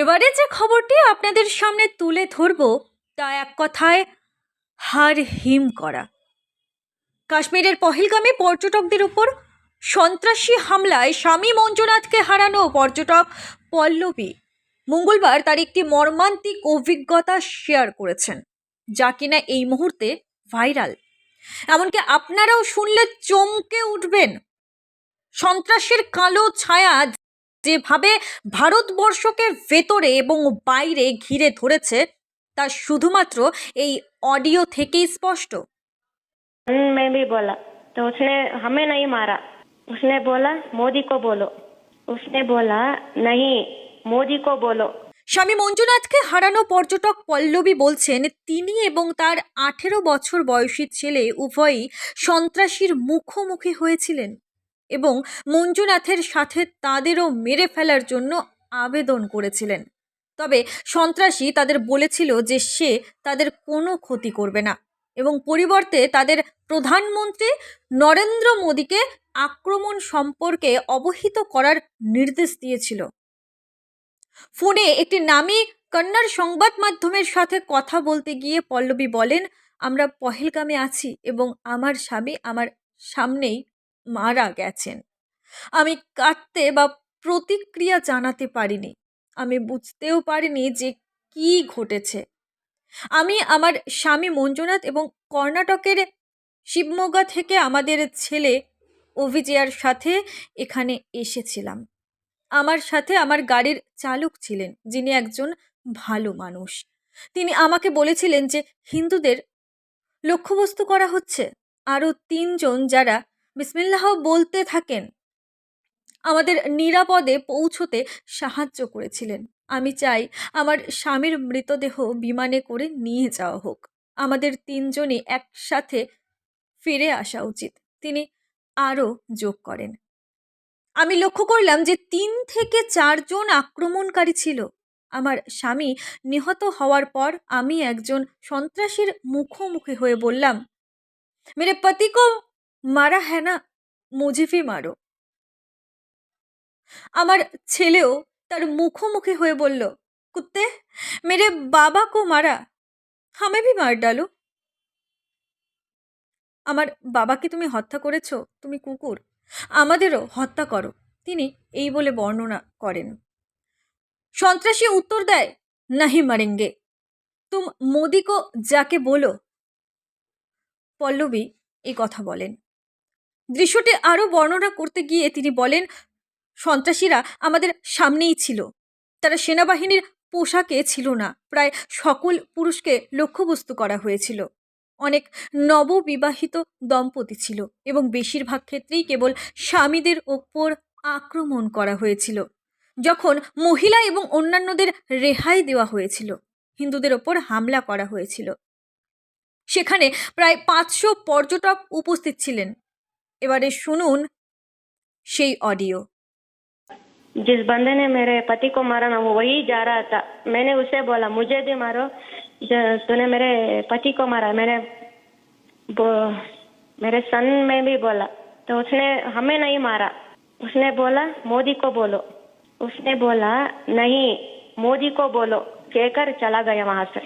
এবারে যে খবরটি আপনাদের সামনে তুলে ধরব, তা এক কথায় হার হিম করা। কাশ্মীরের পহেলগামে পর্যটকদের উপর সন্ত্রাসী হামলায় স্বামী মঞ্জুনাথকে হারানো পর্যটক পল্লবী মঙ্গলবার তার একটি মর্মান্তিক অভিজ্ঞতা শেয়ার করেছেন, যা কিনা এই মুহূর্তে ভাইরাল। এমনকি আপনারাও শুনলে চমকে উঠবেন। সন্ত্রাসের কালো ছায়া যেভাবে ভারতবর্ষকে ভেতরে এবং বাইরে ঘিরে ধরেছে তা শুধুমাত্র এই অডিও থেকেই স্পষ্ট में भी बोला तो उसने हमें नहीं मारा उसने बोला मोदी को बोलो उसने बोला नहीं मोदी को बोलो স্বামী মঞ্জুনাথকে হারানো পর্যটক পল্লবী বলছেন তিনি এবং তার আঠেরো বছর বয়সী ছেলে উভয়ই সন্ত্রাসীর মুখোমুখি হয়েছিলেন এবং মঞ্জুনাথের সাথে তাদেরও মেরে ফেলার জন্য আবেদন করেছিলেন। তবে সন্ত্রাসী তাদের বলেছিল যে সে তাদের কোনো ক্ষতি করবে না এবং পরিবর্তে তাদের প্রধানমন্ত্রী নরেন্দ্র মোদীকে আক্রমণ সম্পর্কে অবহিত করার নির্দেশ দিয়েছিল। ফোনে একটি নামী কন্নড় সংবাদ মাধ্যমের সাথে কথা বলতে গিয়ে পল্লবী বলেন, আমরা পহেলগামে আছি এবং আমার স্বামী আমার সামনেই মারা গেছেন। আমি কাটতে বা প্রতিক্রিয়া জানাতে পারিনি। আমি বুঝতেও পারিনি যে কি ঘটেছে। আমি আমার স্বামী মঞ্জুনাথ এবং কর্ণাটকের শিবমোগা থেকে আমাদের ছেলে অভিজয়ার সাথে এখানে এসেছিলাম। আমার সাথে আমার গাড়ির চালক ছিলেন, যিনি একজন ভালো মানুষ। তিনি আমাকে বলেছিলেন যে, হিন্দুদের লক্ষ্যবস্তু করা হচ্ছে। আরও তিনজন যারা বিসমিল্লাহ বলতে থাকেন। আমাদের নিরাপদে পৌঁছতে সাহায্য করেছিলেন। আমি চাই আমার স্বামীর মৃতদেহ বিমানে করে নিয়ে যাওয়া হোক। আমাদের তিনজনই একসাথে ফিরে আসা উচিত। তিনি আরও যোগ করেন। আমি লক্ষ্য করলাম যে তিন থেকে চারজন আক্রমণকারী ছিল। আমার স্বামী নিহত হওয়ার পর আমি একজন সন্ত্রাসীর মুখোমুখি হয়ে বললাম, মেরে পতি কো মারা হ্যাঁ না মুঝে ভি মারো। আমার ছেলেও তার মুখোমুখি হয়ে বলল, কুত্তে, মেরে বাবা কো মারা, হামে ভি মার ডালো। আমার বাবাকে তুমি হত্যা করেছ, তুমি কুকুর, আমাদেরও হত্যা করো। তিনি এই বলে বর্ণনা করেন। সন্ত্রাসী উত্তর দেয়, নাহি মারেঙ্গে। তুম মোদি কো যাকে বলো। পল্লবী এই কথা বলেন। দৃশ্যটি আরও বর্ণনা করতে গিয়ে তিনি বলেন, সন্ত্রাসীরা আমাদের সামনেই ছিল। তারা সেনাবাহিনীর পোশাকে ছিল না। প্রায় সকল পুরুষকে লক্ষ্যবস্তু করা হয়েছিল। অনেক নববিবাহিত দম্পতি ছিল এবং বেশিরভাগ ক্ষেত্রেই কেবল স্বামীদের ওপর আক্রমণ করা হয়েছিল। যখন মহিলা এবং অন্যান্যদের রেহাই দেওয়া হয়েছিল, হিন্দুদের ওপর হামলা করা হয়েছিল। সেখানে প্রায় পাঁচশো পর্যটক উপস্থিত ছিলেন। এবারে শুনুন সেই অডিও जिस बंदे ने मेरे पति को मारा ना वो वही जा रहा था मैंने उसे बोला मुझे भी मारो ज- तूने मेरे पति को मारा मैंने वो- मेरे सन में भी बोला तो उसने हमें नहीं मारा उसने बोला मोदी को बोलो उसने बोला नहीं मोदी को बोलो कहकर चला गया वहां से